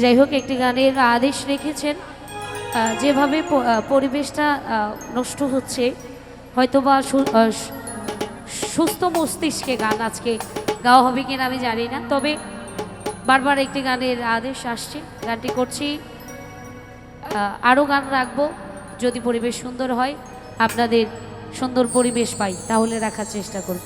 যাই হোক, একটি গানের আদেশ রেখেছেন। যেভাবে পরিবেশটা নষ্ট হচ্ছে, হয়তোবা সুস্থ মস্তিষ্কে গান আজকে গাওয়া হবে কিনা আমি জানি না, তবে বারবার একটি গানের আদেশ আসছে। গানটি করছি। আরও গান রাখব, যদি পরিবেশ সুন্দর হয়, আপনাদের সুন্দর পরিবেশ পাই, তাহলে রাখার চেষ্টা করব।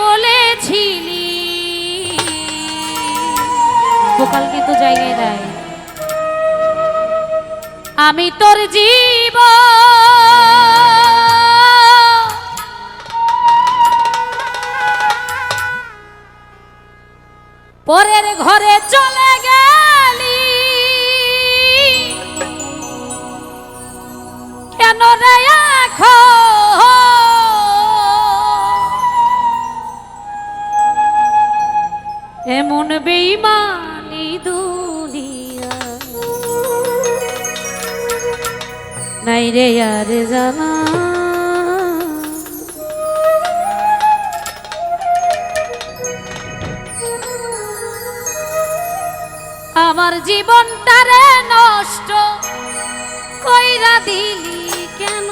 বলেছিলি। ভোকাল কিন্তু জায়গায় দেয়। আমি তোর জীব। পরের ঘরে চলে গেলি বেইমানি দুনিয়া। নাই রে আর জানা। আমার জীবনটারে নষ্ট কইরা দিলি কেন?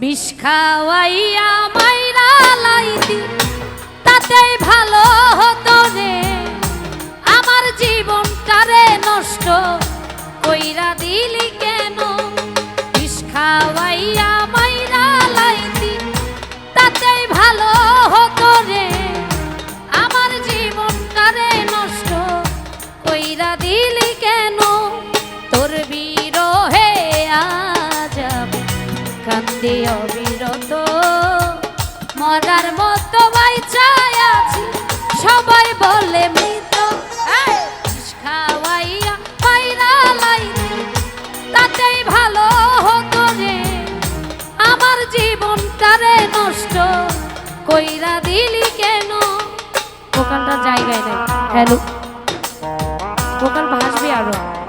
বিষ খাওয়াইয়া তাতেই ভালো হতো রে। আমার জীবনটারে নষ্ট কইরা দিলি কেন? বিষ খাওয়াইয়া মাইরা লাইতি তাতেই ভালো হতো রে। আমার জীবনটারে নষ্ট কইরা দিলি কেন? তোর বিরহে আজ কান্দি অবিরত, মরার মতো ভালো হতো রে। আমার জীবনটারে নষ্ট কইরা দিলি কেন? ভোকালটা জায়গায় হ্যালো? ভোকাল ভাসবে আরও।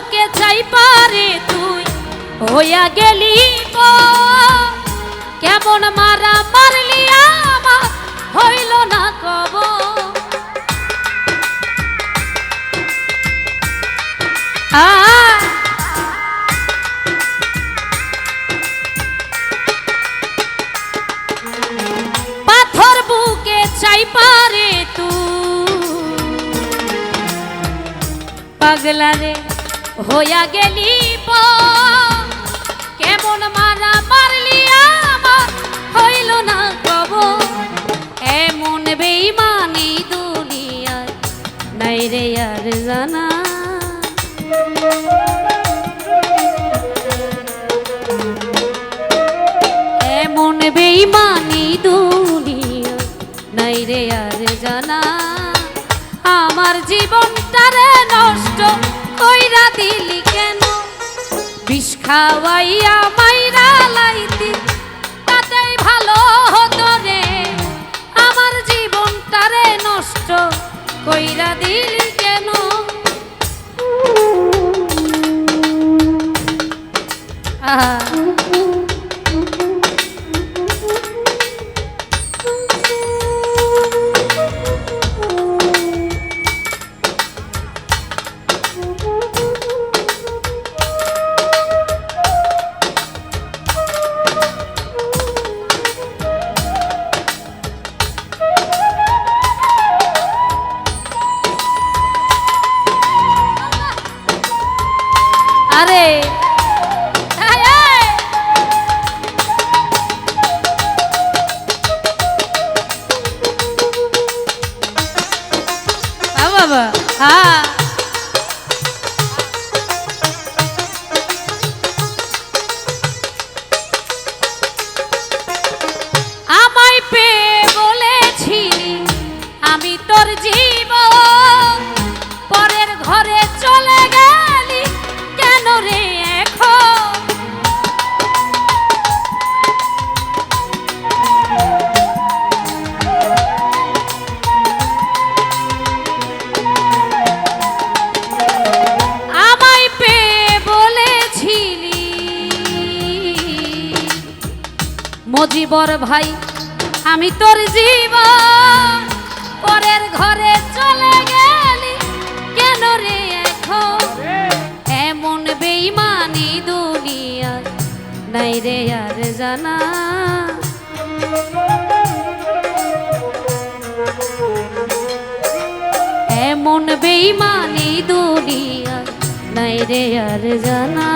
বুকে চাই পারে তুই, হইয়া গেলি। কেমন মারা মারলি আমার, হইল না কব পাথর বুকে চাই পারে তুই। পাগলা রে। হইয়া গেলি কেমন মারা মারলি আমার? হইল না কব এমন বেইমানি দুনিয়ায় নাই রে আর জানা। এমন বেইমানি দুনিয়া নাই রে আর জানা। আমার জীবনটারে নষ্ট কইরা দিলি কেন? বিষ খাওয়াইয়া মাইরা লাইতি। মজিবর ভাই, আমি তোর জীবন পরের ঘরে চলে গেলি। কেন রে এখন? এমন বেইমানি দুনিয়ায় নাই রে আর জানা। এমন বেইমানি দুনিয়া নাই রে আর জানা।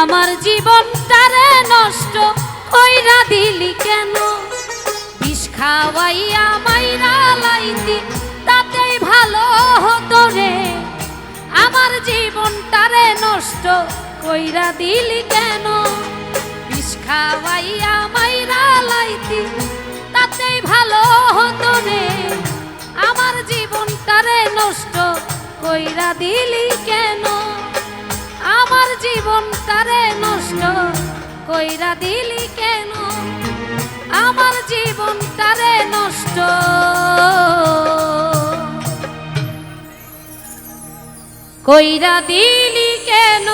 আমার জীবনটারে নষ্ট কইরা দিলি কেন? বিষ খাওয়াইয়া মাইরা লাইতি, তাতেই ভালো হতো রে। আমার জীবনটারে নষ্ট কইরা দিলি কেন? বিষ খাওয়াইয়া মাইরা লাইতি, তাতেই ভালো হতো রে। আমার জীবনটারে নষ্ট কইরা দিলি কেন? আমার জীবনটারে নষ্ট কইরা দিলি কেন? আমার জীবনটারে নষ্ট। কইরা দিলি কেন?